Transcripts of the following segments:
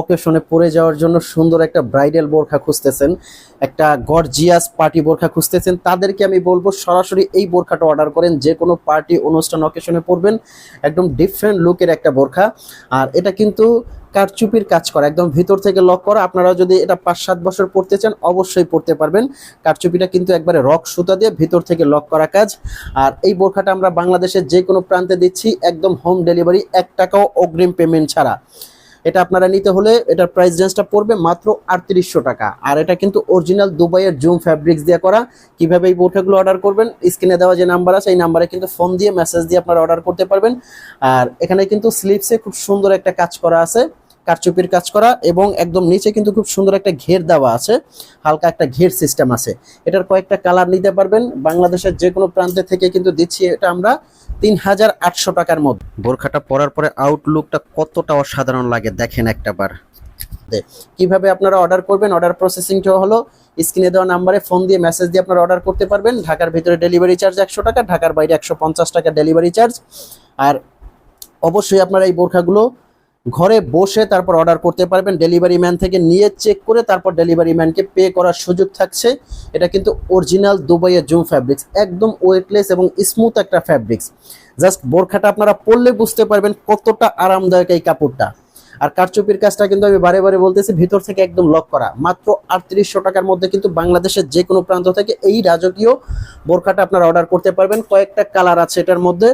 অকেশনে পরে যাওয়ার জন্য সুন্দর একটা ব্রাইডাল বোরখা খুঁজতেছেন, একটা গর্জিয়াস পার্টি বোরখা খুঁজতেছেন। তাদেরকে আমি বলব, সরাসরি এই বোরখাটা অর্ডার করেন, যে কোনো পার্টি অনুষ্ঠান অকেশনে পরবেন, একদম ডিফারেন্ট লুকের একটা বোরখা। আর এটা কিন্তু কারচুপির কাজ করা, একদম ভিতর থেকে লক করা। আপনারা যদি এটা পাঁচ সাত বছর পড়তে চান, অবশ্যই পড়তে পারবেন। কারচুপিটা কিন্তু একবারে রক সুতা দিয়ে ভিতর থেকে লক করা কাজ। আর এই বোরখাটা আমরা বাংলাদেশের যে কোনো প্রান্তে দিচ্ছি, একদম হোম ডেলিভারি এক টাকাও অগ্রিম পেমেন্ট ছাড়া। এটা আপনারা নিতে হলে এটার প্রাইস রেঞ্জটা পড়বে মাত্র আটত্রিশশো টাকা। আর এটা কিন্তু অরিজিনাল দুবাইয়ের জুম ফ্যাব্রিক্স দিয়ে করা। কীভাবে এই বোরখাগুলো অর্ডার করবেন স্ক্রিনে দেওয়া যে নাম্বার আছে, এই নাম্বারে কিন্তু ফোন দিয়ে মেসেজ দিয়ে আপনারা অর্ডার করতে পারবেন। আর এখানে কিন্তু স্লিপসে খুব সুন্দর একটা কাজ করা আছে। কারচুপির কাজ করা এবং একদম নিচে কিন্তু খুব সুন্দর একটা ঘের দেওয়া আছে। হালকা একটা ঘের সিস্টেম আছে। এটার কয়েকটা কালার নিতে পারবেন। বাংলাদেশের যে কোনো প্রান্তে থেকে কিন্তু দিচ্ছি এটা আমরা তিন হাজার আটশো টাকার মধ্যে। বোরখাটা পরার পরে আউটলুকটা কতটা অসাধারণ লাগে দেখেন একটা বার কীভাবে আপনারা অর্ডার করবেন অর্ডার প্রসেসিংটা হলো স্ক্রিনে দেওয়া নাম্বারে ফোন দিয়ে মেসেজ দিয়ে আপনারা অর্ডার করতে পারবেন। ঢাকার ভিতরে ডেলিভারি চার্জ একশো টাকা, ঢাকার বাইরে একশো পঞ্চাশ টাকা ডেলিভারি চার্জ আর অবশ্যই আপনারা এই বোরখাগুলো ঘরে বসে তারপর অর্ডার করতে পারবেন। ডেলিভারি ম্যান থেকে নিয়ে চেক করে তারপর ডেলিভারি ম্যানকে পে করার সুযোগ থাকছে। এটা কিন্তু অরিজিনাল দুবাইয়ের জুম ফ্যাব্রিক্স একদম ওয়েটলেস এবং স্মুথ একটা ফ্যাব্রিক্স জাস্ট বোরখাটা আপনারা পরলে বুঝতে পারবেন কতটা আরামদায়ক এই কাপড়টা। আর কারচুপির কাজটা কিন্তু আমি বারে বারে বলতেছি, ভিতর থেকে একদম লক করা। মাত্র আটত্রিশশো টাকার মধ্যে কিন্তু বাংলাদেশের যে কোনো প্রান্ত থেকে এই রাজকীয় বোরখাটা আপনারা অর্ডার করতে পারবেন। কয়েকটা কালার আছে এটার মধ্যে।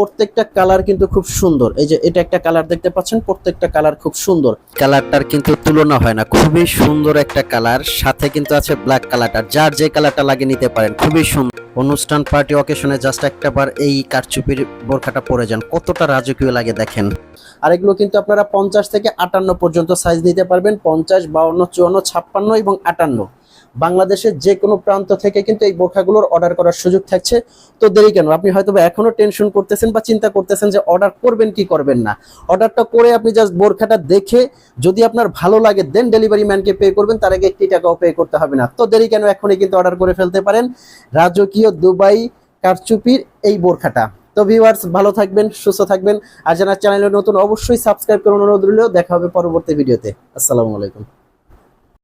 প্রত্যেকটা কালার কিন্তু খুব সুন্দর। এই যে এটা একটা কালার দেখতে পাচ্ছেন প্রত্যেকটা কালার খুব সুন্দর। কালারটার কিন্তু তুলনা হয় না খুবই সুন্দর একটা কালার সাথে কিন্তু আছে ব্ল্যাক কালারটা যার যে কালারটা লাগে নিতে পারেন খুবই সুন্দর। অনুষ্ঠান পার্টি অকেশনে জাস্ট একটা বার এই কারচুপির বোরখাটা পরে যান। কতটা রাজকীয় লাগে দেখেন। আর এগুলো কিন্তু আপনারা পঞ্চাশ থেকে আটান্ন পর্যন্ত সাইজ নিতে পারবেন পঞ্চাশ বাউন্ন চুয়ান্ন ছাপ্পান্ন এবং আটান্ন। বাংলাদেশের যে কোনো প্রান্ত থেকে কিন্তু এই বোরখাগুলোর অর্ডার করার সুযোগ থাকছে। তো দেরি কেন? আপনি হয়তো বা এখনও টেনশন করতেছেন বা চিন্তা করতেছেন যে অর্ডার করবেন কি করবেন না। অর্ডারটা করে আপনি জাস্ট বোরখাটা দেখে যদি আপনার ভালো লাগে দেন ডেলিভারি ম্যানকে পে করবেন, তার আগে একটি টাকাও পে করতে হবে না। তো দেরি কেন? এখনই কিন্তু অর্ডার করে ফেলতে পারেন। রাজকীয় দুবাই কারচুপির এই বোরখাটা। তো ভিউয়ার্স ভালো থাকবেন, সুস্থ থাকবেন। আর যারা চ্যানেলে নতুন, অবশ্যই সাবস্ক্রাইব করুন অনুরোধ রইল। দেখা হবে পরবর্তী ভিডিওতে আসসালামু আলাইকুম।